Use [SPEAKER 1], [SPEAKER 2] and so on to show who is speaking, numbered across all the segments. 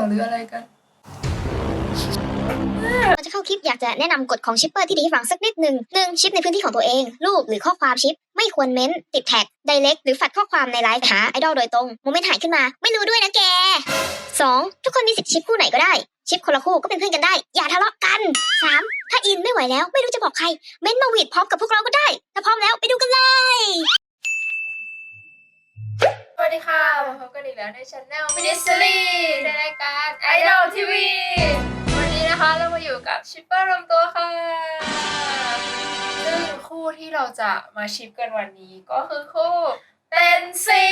[SPEAKER 1] อหรืออะไรกัน
[SPEAKER 2] ก่อนจะเข้าคลิปอยากจะแนะนำกฎของชิปเปอร์ที่ดีให้ฟังสักนิดหนึ่งหนึ่งชิปในพื้นที่ของตัวเอง รูปหรือข้อความชิป ไม่ควรเม้น ติดแท็กไดเ c กหรือฝัดข้อความในไลฟ์หาไอดอลโดยตรงโมเมนต์หายขึ้นมา ไม่รู้ด้วยนะแก 2. ทุกคนมีสิทธิ์ชิปคู่ไหนก็ได้ ชิปคนละคู่ก็เป็นเพื่อนกันได้ อย่าทะเลาะกัน 3. ถ้าอินไม่ไหวแล้วไม่รู้จะบอกใคร เม้นต์มาหวีดพร้อมกับพวกเราก็ได้ ถ้าพร้อมแล้วไปดูกันเลย
[SPEAKER 1] วัสดีค่ะ มาพบกันอีกแล้วในช anel m i n i s t r y ในรายการ Idol TV วันนี้นะคะเรามาอยู่กับชิปเปอร์รวมตัวค่ะ ซึ่งคู่ที่เราจะมาชิปกันวันนี้ก็คือคู่เต้นซิ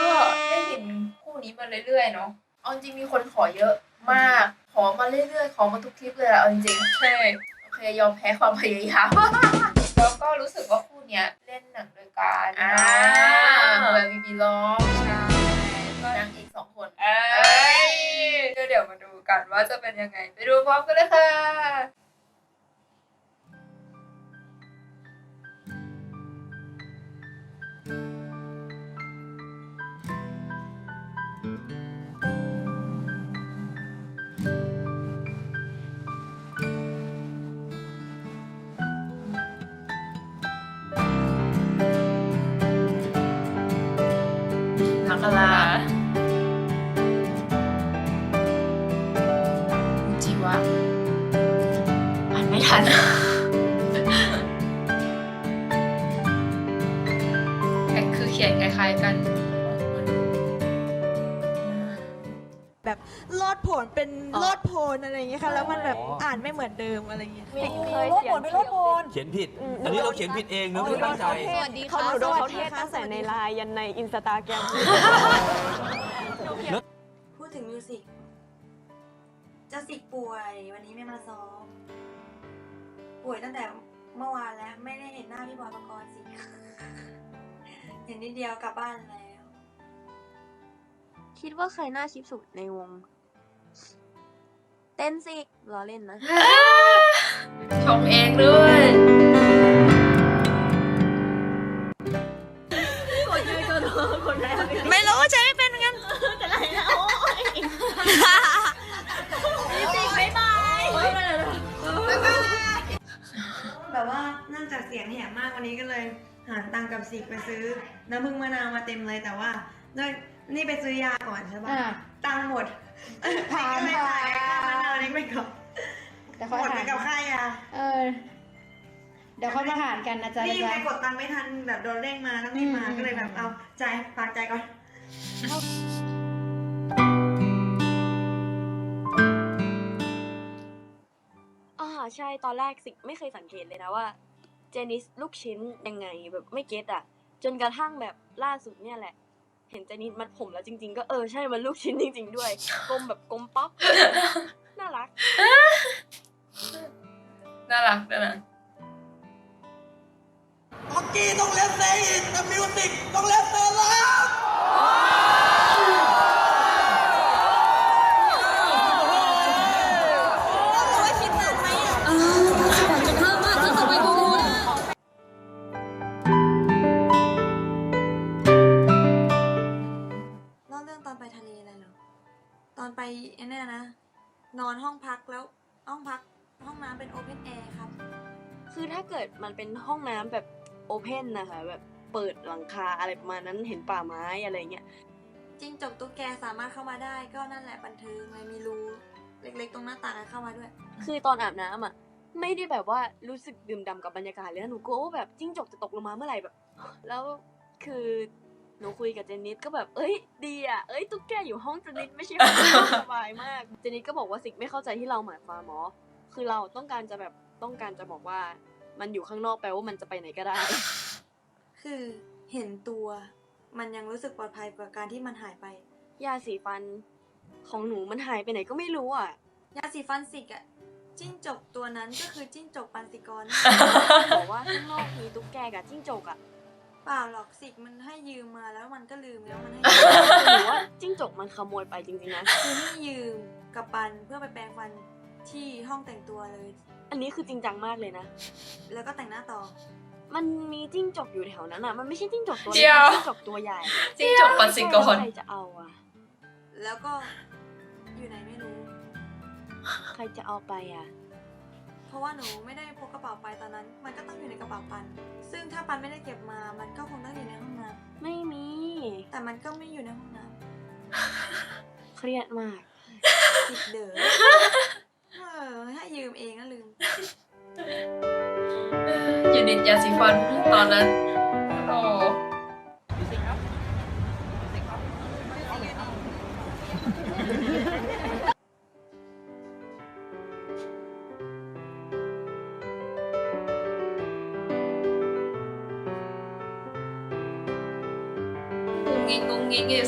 [SPEAKER 1] ก็ได้เห็นคู่นี้มาเรื่อยๆเนาะ
[SPEAKER 3] เอาจริงมีคนขอเยอะมาก ขอมาเรื่อยๆ ขอมาทุกคลิปเลยอะเอาจริง
[SPEAKER 1] ใช่
[SPEAKER 3] ๆโอเคยอมแพ้ความพยายาม
[SPEAKER 1] แล้วก็รู้สึกว่าคู่ เนี้ยเล่นหนังด้วยกัน
[SPEAKER 3] อ่า
[SPEAKER 1] เนาะ
[SPEAKER 3] แบบบีบีร้อง
[SPEAKER 1] ใช่ก็
[SPEAKER 3] นางเอกสองคน
[SPEAKER 1] เอ้ยก็เดี๋ยวมาดูกันว่าจะเป็นยังไง ไปดูพร้อมกันเลยค่ะ
[SPEAKER 3] ทักอะไรจีวะอ่านไม่ทัน
[SPEAKER 1] แท็กคือเขียนคล้ายๆกัน
[SPEAKER 4] แบบโลดโผนเป็นโลดโพนอะไรอย่างเงี้ยค่ะ แล้วมันแบบอ่านไม่เหมือนเดิมอะไรอย่างเงี้ย
[SPEAKER 5] เคยเขียน
[SPEAKER 6] เขียนผิด อันนี้เราเขียนผิดเองนะไม่ได้ตั้งใจ
[SPEAKER 5] เขาโดนเขาเทศตั้งแต่ในไลน์ยันในอินสตาแกรม
[SPEAKER 7] พูดถึงมิวสิกเจะสิกป่วย วันนี้ไม่มาซ้อม ป่วยตั้งแต่เมื่อวานแล้ว ไม่ได้เห็นหน้าพี่บอยปกรณ์สิ เห็นนิดเดียวกลับบ้านแล้ว
[SPEAKER 5] คิดว่าใครน่าชิปสุดในวง เต้นสิรอเล่นนะ
[SPEAKER 1] ชมเองด้วย
[SPEAKER 7] แบบว่าเนื่องจากเสียงแหบมากวันนี้ก็เลย หาตังค์กับสิกไปซื้อ น้ำผึ้งมะนาวมาเต็มเลยแต่ว่าด้วยนี่ไปซื้อยาก่อนใช่ปะตังค์หมดผ่านเลยจ่ายค่ามะนาวนี้ไปก่อน
[SPEAKER 8] แต่
[SPEAKER 7] ห
[SPEAKER 8] ค่อย
[SPEAKER 7] มดไป
[SPEAKER 8] หาร
[SPEAKER 7] กับค่ายา
[SPEAKER 8] เออ เดี๋ยวค่อยมาหารกันนะจ๊ะ
[SPEAKER 7] นี่
[SPEAKER 8] นะ
[SPEAKER 7] ไป
[SPEAKER 8] จ๊ะ
[SPEAKER 7] กดตังค์ไม่ทันแบบโดนเร่งมาต้องรีบมา
[SPEAKER 8] อืม
[SPEAKER 7] ก็เลยแบบเอาจ่ายฝากจ่ายก่อน
[SPEAKER 5] ใช่ตอนแรกสิไม่เคยสังเกตเลยนะว่า เจนิสลูกชิ้นยังไงแบบไม่เก็ตอะ จนกระทั่งแบบล่าสุดเนี่ยแหละ เห็นเจนิสมัดผมแล้วจริง ๆ ก็เออใช่มันลูกชิ้นจริง ๆ ด้วยกลมแบบกลมป๊อกน่ารัก
[SPEAKER 1] น่ารักด้วยนะ
[SPEAKER 6] เมื่อกี้ต้องเลสเซอินแต่มิวสิกต้องเลสเซลับ
[SPEAKER 7] อนห้องพักแล้วห้องพักห้องน้ำเป็นโอเพนแอร์ครับ
[SPEAKER 5] คือถ้าเกิดมันเป็นห้องน้ำแบบโอเพนนะคะแบบเปิดหลังคาอะไรประมาณนั้นเห็นป่าไม้อะไรเงี้ย
[SPEAKER 7] จริงจกตุ๊กแกสามารถเข้ามาได้ก็นั่นแหละบันเทิงเลยมีรูเล็กๆ ตรงหน้าต่างเข้ามาด้วย
[SPEAKER 5] คือตอนอาบน้ำอะ ไม่ได้แบบว่ารู้สึกดื่มด่ำกับบรรยากาศเลยนะหนูกลัวว่าแบบจิ้งจกจะตกลงมาเมื่อไหร่แบบ แล้วคือ หนูคุยกับเจนนิสก็แบบเอ้ยดีอะเอ้ยตุ๊กแกอยู่ห้องเจนนิสไม่ใช่ห้องเราสบายมากเจนนิสก็บอกว่าสิกไม่เข้าใจที่เราหมายความหมอคือเราต้องการจะแบบต้องการจะบอกว่า มันอยู่ข้างนอกแปลว่ามันจะไปไหนก็ได้
[SPEAKER 7] คือเห็นตัว มันยังรู้สึกปลอดภัยกว่าการที่มันหายไป
[SPEAKER 5] ยาสีฟันของหนูมันหายไปไหนก็ไม่รู้อะ
[SPEAKER 7] ยาสีฟันสิกอะจิ้งจกตัวนั้นก็คือจิ้งจกปันสิกร
[SPEAKER 5] บอกว่าข้างนอกมีตุ๊กแกกับจิ้งจกอะ
[SPEAKER 7] เปล่าหรอกสิกมันให้ยืมมาแล้วมันก็ลืมแล้วมันให้
[SPEAKER 5] หรือว่าจิ้งจกมันขโมยไปจริงๆนะ
[SPEAKER 7] คือให้ยืมกับปันเพื่อไปแปรงฟันที่ห้องแต่งตัวเลย
[SPEAKER 5] อันนี้คือจริงจังมากเลยนะ
[SPEAKER 7] แล้วก็แต่งหน้าต่อ
[SPEAKER 5] มันมีจิ้งจกอยู่แถวนั้นอะ มันไม่ใช่จิ้งจกตัว
[SPEAKER 1] เดี๋
[SPEAKER 5] เล็ก
[SPEAKER 1] ยว
[SPEAKER 5] มันจิ้งจกตัวใหญ่
[SPEAKER 1] จิ้งจกปันสิกร
[SPEAKER 5] ใครจะเอาอะ
[SPEAKER 7] แล้วก็อยู่ไหนไม่รู้
[SPEAKER 5] ใครจะเอาไปอะ
[SPEAKER 7] เพราะว่าหนูไม่ได้พกกระเป๋าไปตอนนั้น มันก็ต้องอยู่ในกระเป๋าปัน ซึ่งถ้าปันไม่ได้เก็บมา มันก็คงต้องอยู่ในห้องน้
[SPEAKER 5] ไม่มีำ
[SPEAKER 7] แต่มันก็ไม่อยู่ในห้องน้
[SPEAKER 5] เครียดมากำ
[SPEAKER 7] ผิดเด้อเออถ้ายืมเองก็ลืม
[SPEAKER 1] ยูนิตยาสีฟันตอนนั้นโอ้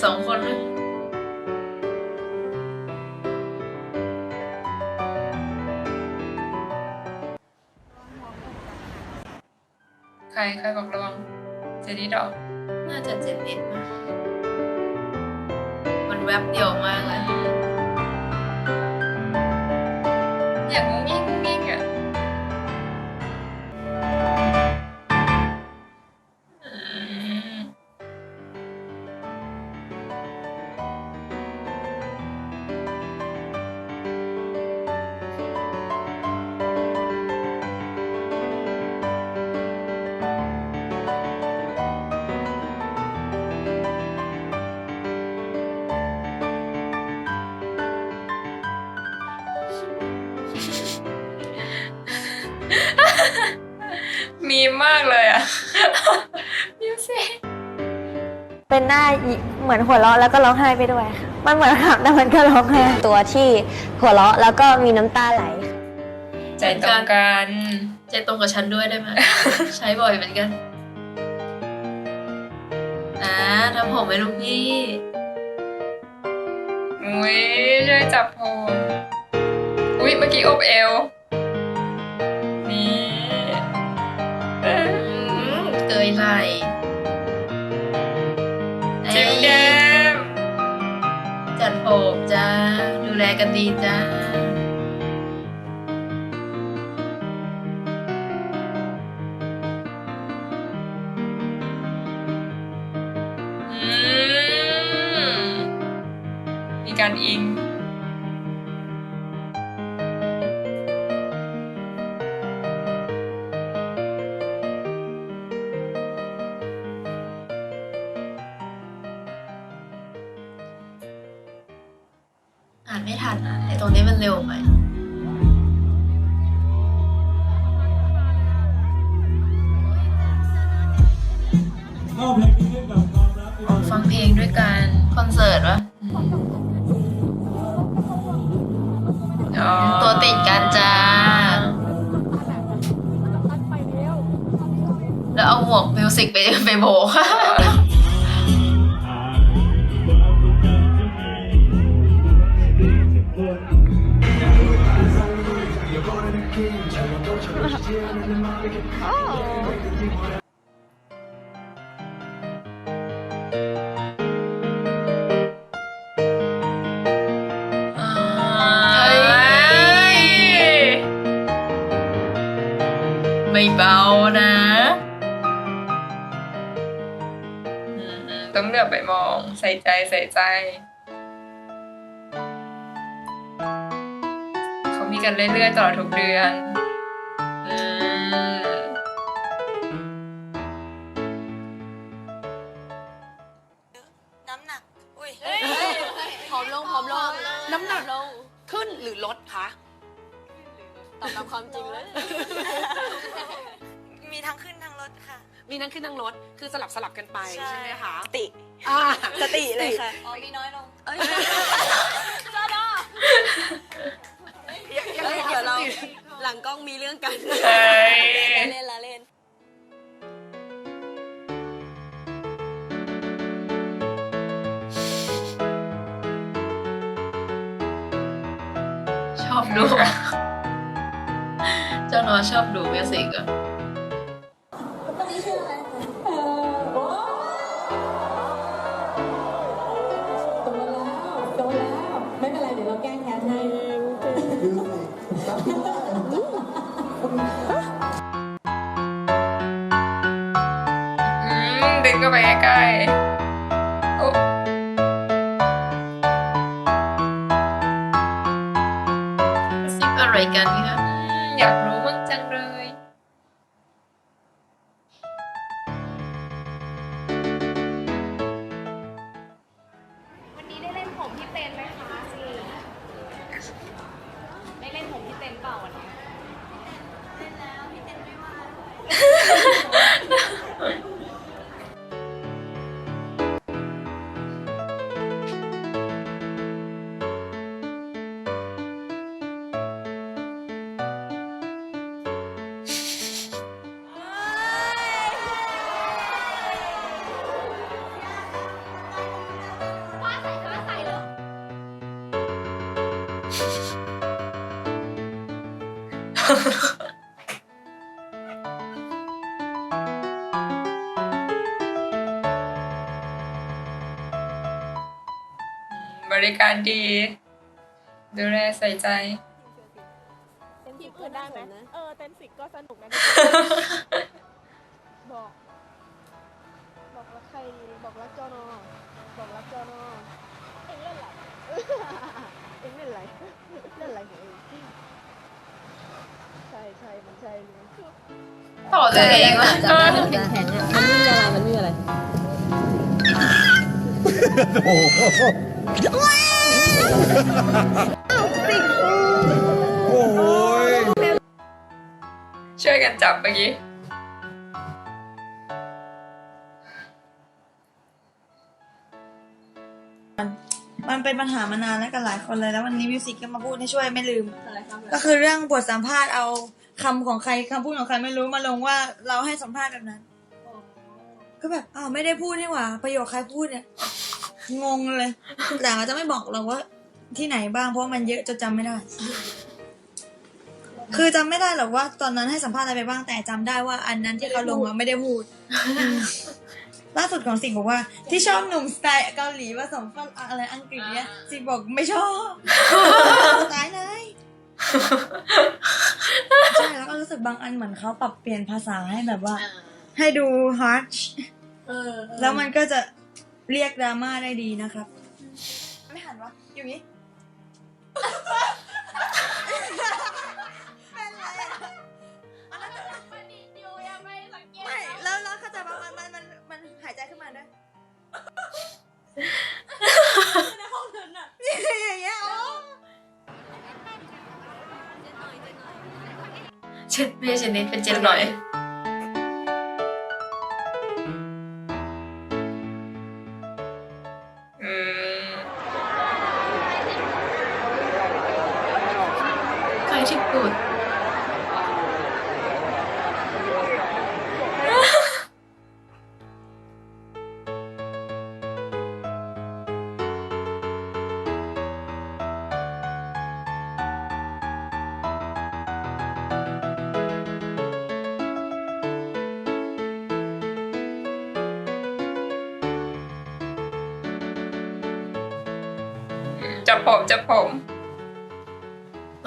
[SPEAKER 1] สองคนเลยใครใครบอกระวังเจนี่ดอกน่าจะเจนนิดนะมันแวบเดียวมากเลย มีมากเลยอะมิวสิก
[SPEAKER 7] เป็นหน้าเหมือนหัวเราะแล้วก็ร้องไห้ไปด้วยค่ะ มันเหมือนขำแต่มันก็ร้องไห้
[SPEAKER 2] ตัวที่หัวเราะแล้วก็มีน้ำตาไหล
[SPEAKER 1] ใจตรงกันใจตรงกับฉันด้วยได้ไหมใช้บ่อยเหมือนกันนะทำผมให้ลูกพี่อุ้ยช่วยจับผมอุ้ยเมื่อกี้อบเอว บจ้า ดูแลกันดีจ้า ฟังเพลงด้วยกันคอนเสิร์ตวะตัวติดกันจ้า แล้วเอาหมวกมิวสิกไปไปโบก เบานะอืมต้องเลือกไปมอง ใส่ใจใส่ใจ เขามีกันเรื่อยๆตลอดทุกเดือน
[SPEAKER 9] ขึ้น
[SPEAKER 7] นั่งลดคื
[SPEAKER 9] อสลับสลับกันไป
[SPEAKER 7] ใช่
[SPEAKER 9] ใช่ไหมคะ
[SPEAKER 7] สติ
[SPEAKER 9] อ่า
[SPEAKER 7] สติเลยค่ะ อ๋อมีน้อยลง
[SPEAKER 5] เอ้ย
[SPEAKER 9] เดี๋
[SPEAKER 5] เดี๋ยวเราหลังกล้องมีเรื่องกัน
[SPEAKER 1] เอ้ย
[SPEAKER 5] เล่นละเล่น
[SPEAKER 1] ชอบดูอะเจ้านอชอบดูมิวสิกอะ บริการดี ดูแลใส่ใจ
[SPEAKER 5] เต้นฟิกอื่นได้ไหมเออเต้นฟิกก็สนุกนะ บอก บอกรักใครดีบอกรักจอนอบอกรักจอนอเอ็งเล่นอะไรเอ็งเล่นอะไรเล่นอะไรของเองใช่ใช่มันใช่เลย
[SPEAKER 1] ต่อตัวเองอะ
[SPEAKER 10] จับได้แข็งแข็งๆอะมันไม่มีอะไรมันไม่มีอะไร
[SPEAKER 6] โอ้ ย
[SPEAKER 1] ช่วยกันจับเมื่อกี้
[SPEAKER 7] มันเป็นปัญหามานานแล้วกันหลายคนเลยแล้ววันนี้มิวสิกก็มาพูดให้ช่วยไม่ลืมก็คือเรื่องบทสัมภาษณ์เอาคำของใครคำพูดของใครไม่รู้มาลงว่าเราให้สัมภาษณ์แบบนั้น ก็แบบอ้าวไม่ได้พูดนี่หว่าประโยคใครพูดเนี่ย งงเลย แต่เราจะไม่บอกเราว่า ที่ไหนบ้างเพราะว่ามันเยอะจนจำไม่ได้ คือจำไม่ได้หรอกว่า ตอนนั้นให้สัมภาษณ์อะไรไปบ้างแต่จำได้ว่า อันนั้นที่เขาลงอะไม่ได้พูด ล่าสุดของสิงห์บอกว่า ที่ชอบหนุ่มสไตล์เกาหลีผสมฝรั่งอะไรอังกฤษเนี่ยสิงห์บอกไม่ชอบตายเลยใช่แล้วก็รู้สึกบางอันเหมือนเขาปรับเปลี่ยนภาษาให้แบบว่า ให้ดูฮาร์ชแล้วมันก็จะ เรียกดราม่าได้ดีนะครับ ไม่หันวะอยู่นี้ เป็นไรอะไม่แล้วแล้วเข้าใจปะมันมันมันมันหายใจขึ้นมาด้วยในห้องนั้นอะอย่างเงี้ยอ๋อ
[SPEAKER 1] เช็ดไม่ใช่เช็ดนิดเป็นเจ็ดหน่อย
[SPEAKER 10] ใครที่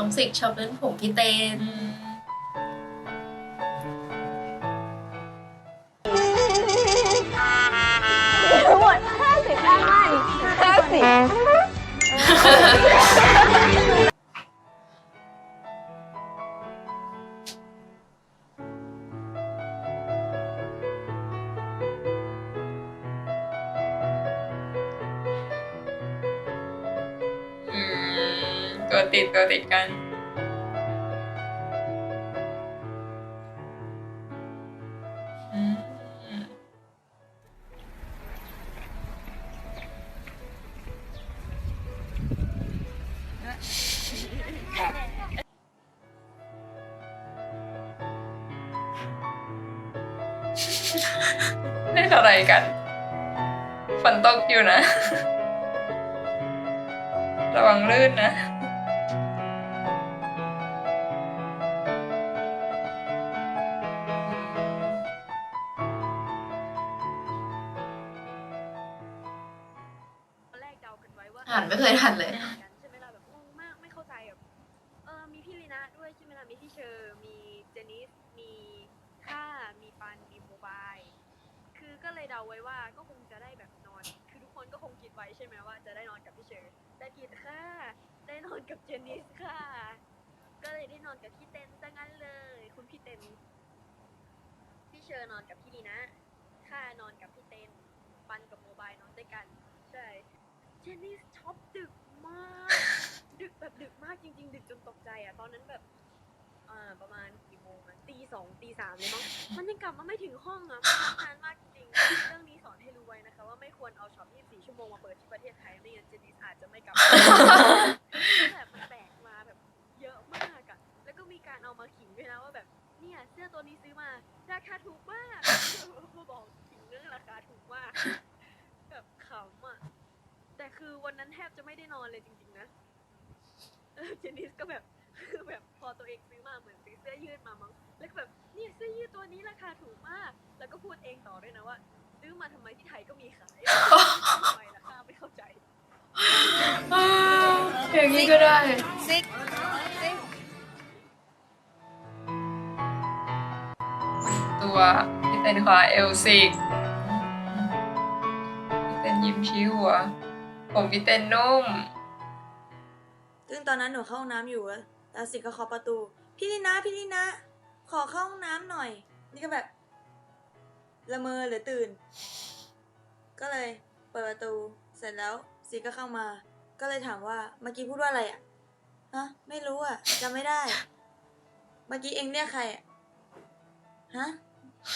[SPEAKER 10] น้องสิกชอบเล่นผมพี่เต้
[SPEAKER 1] ตัวติดกันอืมเล่นอะไรกัน ฝนตกอยู่นะ ระวังลื่นนะ
[SPEAKER 10] ทันเลย
[SPEAKER 5] ใช่ไหมล่ะแบบงงมากไม่เข้าใจแบบเออมีพี่ลีนะด้วยใช่ไหมล่ะมีพี่เชอร์มีเจนิสมีค่ามีปันมีโมบายคือก็เลยเดาไว้ว่าก็คงจะได้แบบนอน คือทุกคนก็คงคิดไว้ใช่ไหมว่าจะได้นอนกับพี่เชอร์แต่ผิดค่ะได้นอนกับเจนิสค่ะ ก็เลยได้นอนกับพี่เต้นซะงั้นเลย คุณพี่เต้นพี่เชอร์นอนกับพี่ลีนะข้านอนกับพี่เต้นปันกับโมบายนอนด้วยกัน ใช่ เจนนี่ช็อปดึกมาก ดึกแบบดึกมากจริง ๆ ดึกจนตกใจอะ ตอนนั้นแบบอ่าประมาณกี่โมงอะตีสองตีสามเลยมั้ง มันยังกลับมาไม่ถึงห้องอะมันนานมากจริงๆเรื่องนี้สอนให้รู้ไว้นะคะ ว่าไม่ควรเอาช็อป24 ชั่วโมงมาเปิดที่ประเทศไทยไม่งั้นเจนนิสอาจจะไม่กลับมาแบบมันแบกมาแบบเยอะมากอะแล้วก็มีการเอามาขิงด้วยนะว่าแบบเนี่ยเสื้อตัวนี้ซื้อมา ราคาถูกมากมาบอกขิงเรื่องราคาถูกมากแบบขำอะ แต่คือวันนั้นแทบจะไม่ได้นอนเลยจริง ๆ นะเออเจนนิสก็แบบคือแบบพอตัวเองซื้อมาเหมือนซื้อเสื้อยืดมามั้งแล้วก็แบบเนี่ยเสื้อยืดตัวนี้ราคาถูกมาก แล้วก็พูดเองต่อด้วยนะว่า ซื้อมาทำไมที่ไทยก็มีขายทำไมล่ะข้าไม่เข้าใจ
[SPEAKER 1] อย่างนี้ก็ได้
[SPEAKER 3] ซิก
[SPEAKER 1] ตัวพี่เต้นขวาเอลซิกพี่เต้นยิ้มชี้หัว ผมพี่เต้นนุ่ม
[SPEAKER 7] ซึ่งตอนนั้นหนูเข้าห้องน้ำอยู่แล้วแล้วสิก็เคาะประตู พี่ลีนะพี่ลีนะ ขอเข้าห้องน้ำหน่อย นี่ก็แบบ ละเมอหรือตื่น ก็เลยเปิดประตู เสร็จแล้วสิก็เข้ามา ก็เลยถามว่าเมื่อกี้พูดว่าอะไรอะฮะไม่รู้อะจำไม่ได้ เมื่อกี้เองเรียกใครอะฮะ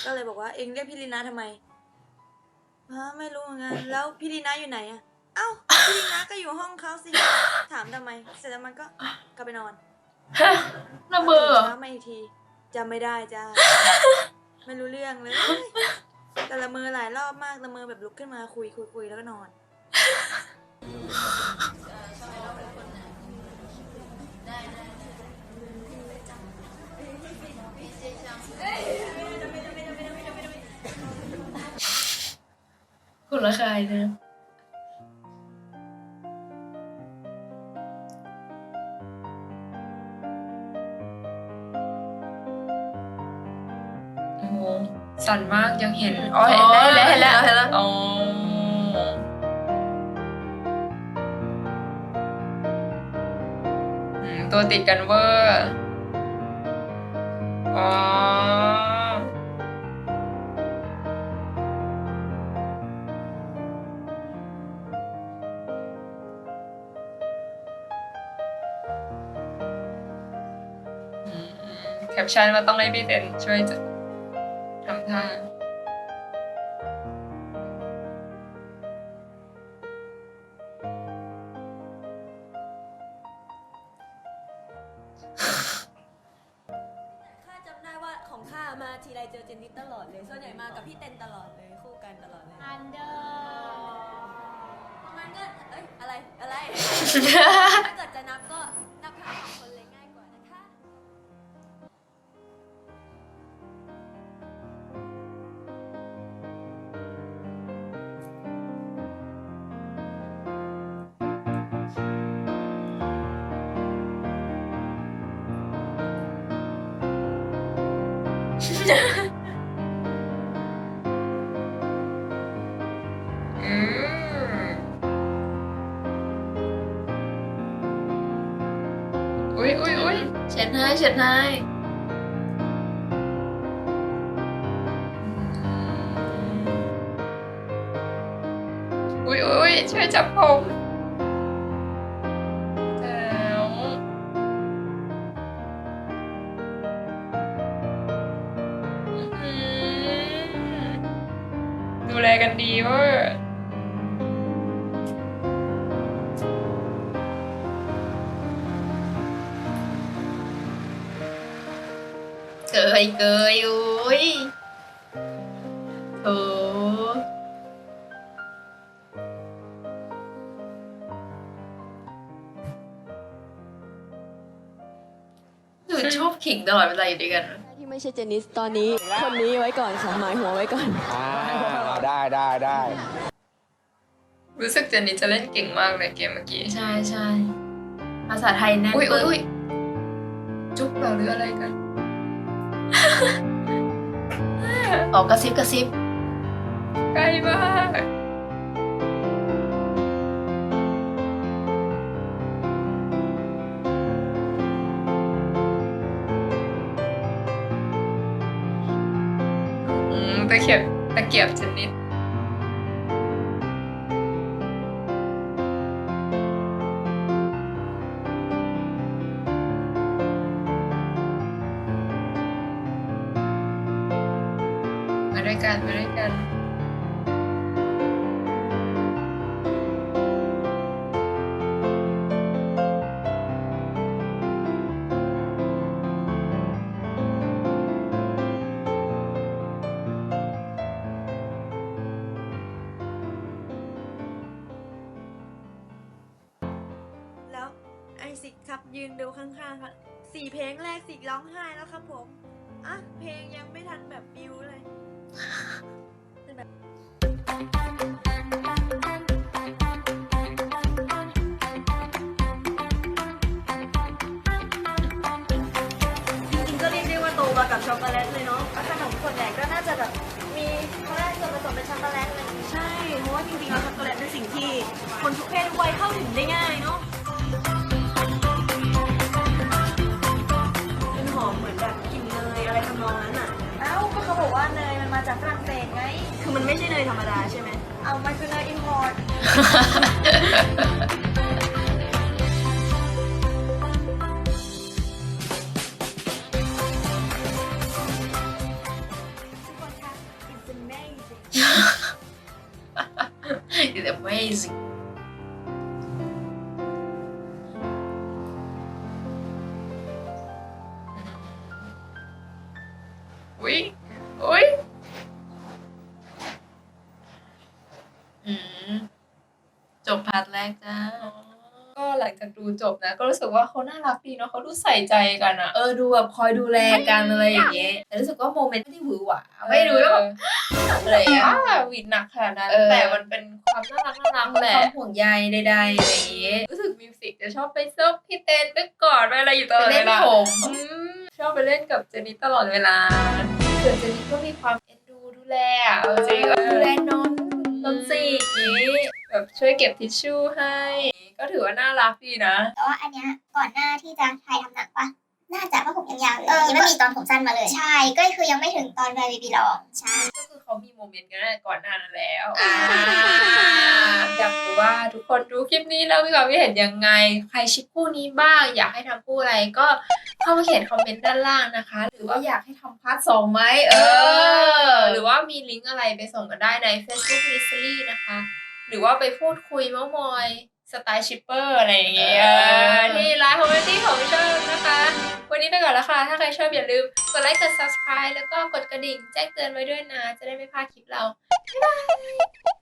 [SPEAKER 7] ก็เลยบอกว่าเองเรียกพี่ลีนะทำไมฮะไม่รู้เหมือนกันแล้วพี่ลีนะอยู่ไหนอะ เอ้าพี่ลีนะก็อยู่ห้องเขาสิ ถามทำไม เสร็จแล้วมันก็กลับไปนอน
[SPEAKER 10] ระเบอร์
[SPEAKER 7] ช้ามาอีกทีจำไม่ได้จ้า ไม่รู้เรื่องเลย แต่ละเมอหลายรอบมากละเมอแบบลุกขึ้นมาคุยคุยคุยแล้วก็นอน
[SPEAKER 10] คนละคายนะ
[SPEAKER 1] สั่นมากยังเห็นอ๋อเห็น
[SPEAKER 10] อ๋อ
[SPEAKER 1] ได้
[SPEAKER 10] เห็นแล้วเห็นแล้ว
[SPEAKER 1] อ๋ออืมตัวติดกันเวอร์อ๋ออืมแคปชั่นว่าต้องให้พี่เต้นช่วย จะทำท่า
[SPEAKER 5] ข้าจำได้ว่าของข้ามาทีไรเจอเจนนิสตลอดเลยส่วนใหญ่มากับพี่เต้นตลอดเลยคู่กันตลอดเลย
[SPEAKER 8] อันเดอร์
[SPEAKER 5] มันก็เอ้ยอะไรอะไร เช็
[SPEAKER 10] ดให้เช็ดให้
[SPEAKER 1] อุ้ยอุ้ยช่วยจับผมแล้วอืมดูแลกันดีเวอร์
[SPEAKER 10] เกยเกยอุ้ยโถหนูชอบขิงตลอดเวลาอยู่ด้วยกัน
[SPEAKER 5] ที่ไม่ใช่เจนนิสตอนนี้ คนนี้ไว้ก่อนค่ะหมายหัวไว้ก่อน
[SPEAKER 6] อ่าได้ได้ได้
[SPEAKER 1] รู้สึกเจนนี่จะเล่นเก่งมากเลยเกมเมื่อกี้
[SPEAKER 10] ใช่ใช่ภาษาไทยแน่น
[SPEAKER 1] อุ้ยอุ้ย
[SPEAKER 10] ปึ๊ก
[SPEAKER 1] อุ้ยจุ๊บเหราหรืออะไรกัน
[SPEAKER 10] ออกกระซิบกระซิบ
[SPEAKER 1] ไกลมากอืมตะเกียบตะเกียบชนิด ด้วยกันไปด้วยกัน
[SPEAKER 5] วกับช็อกโกแลตเลยเนาะขนมส่วนใหญ่ก็น่าจะแบบมีเขาเรียกส่วนผสมเป็นช็อกโกแลตอะไรอย่างงี้ใช่เพราะว่าจริงๆแล้วช็อกโกแลตเป็นสิ่งที่คนทุกเพศทุกวัยเข้าถึงได้ง่ายเนาะเป็นหอมเหมือนแบบกลิ่นเนยอะไรทำนองนั้นอะเอ้าก็เขาบอกว่าเนยมันมาจากฝรั่งเศสไง คือมันไม่ใช่เนยธรรมดาใช่ไหมเอามันคือเนยอินพอร์ต
[SPEAKER 1] จากดูจบนะ ก็รู้สึกว่าเขาน่ารักดีเนาะเขาดูใส่ใจกันอะ
[SPEAKER 10] เออดูแบบคอยดูแลกันอะไรอย่างเงี้ยแต่รู้สึกว่าโมเมนต์ไม่ได้หวือหวาไม่ดูแล้วแบบอะไรอะ
[SPEAKER 1] อ่าวิดหนักขนาดนั้น
[SPEAKER 10] เออ
[SPEAKER 1] แต่มันเป็นความน่ารักน่ารัก
[SPEAKER 10] มี
[SPEAKER 1] แห
[SPEAKER 10] ค
[SPEAKER 1] ละ
[SPEAKER 10] วามห่วงใยใดๆอะไรอย่างเงี้ย
[SPEAKER 1] รู้สึกมิวสิกจะชอบไปซบพี่เต้นไปกอดไปอะไรอยู่ตลอด
[SPEAKER 10] ไปเล่
[SPEAKER 1] เวนลา
[SPEAKER 10] ผม
[SPEAKER 1] อืมชอบไปเล่นกับเจนิสตลอดเวลาส่วนเจนิสก็มีความเอ็นดูดูแลอะเอาจริงเออ
[SPEAKER 10] ดูแลนน
[SPEAKER 1] นนสิอย่างนี้แบบช่วยเก็บทิชชู่ให้ ก็ถือว่าน่ารักดีนะ
[SPEAKER 11] แต่ว่าอันเนี้ยก่อนหน้าที่จะถ่ายทำหนังปะน่าจะเพราะผมยังยาวอยู่เออยังไม่มีตอนผมสั้นมาเลย ใช่ ก็คือยังไม่ถึงตอนแวร์บีบีลอง ใช่
[SPEAKER 1] ก็คือเขามีโมเมนต์กันตั้งแต่ก่อนหน้านั้นแล้ว
[SPEAKER 10] อ่า
[SPEAKER 1] อยากรู้ว่าทุกคนดูคลิปนี้แล้วมีความคิดเห็นยังไง ใครชิปคู่นี้บ้าง อยากให้ทำคู่อะไรก็เข้ามาเขียนคอมเมนต์ด้านล่างนะคะห
[SPEAKER 10] ห
[SPEAKER 1] รื
[SPEAKER 10] รืออ
[SPEAKER 1] ว่า
[SPEAKER 10] ว่าอยากให้ทำพาร์ทสองไหม
[SPEAKER 1] เอ
[SPEAKER 10] เอ
[SPEAKER 1] อ
[SPEAKER 10] อ
[SPEAKER 1] หรือว่ามีลิงก์อะไรไปส่งกันได้ใน Facebook m y s t e r y นะคะ หรือว่าไปพูดคุยเมามอย สไตล์ชิปเปอร์อะไรอย่างเงี้ย
[SPEAKER 10] เออ
[SPEAKER 1] ที่ไลน์คอมเมนตี้ของช่องนะคะ วันนี้ไปก่อนแล้วค่ะ ถ้าใครชอบอย่าลืมกดไลค์กด subscribe แล้วก็กดกระดิ่งแจ้งเตือนไว้ด้วยนะ จะได้ไม่พลาดคลิปเราบ๊ายบาย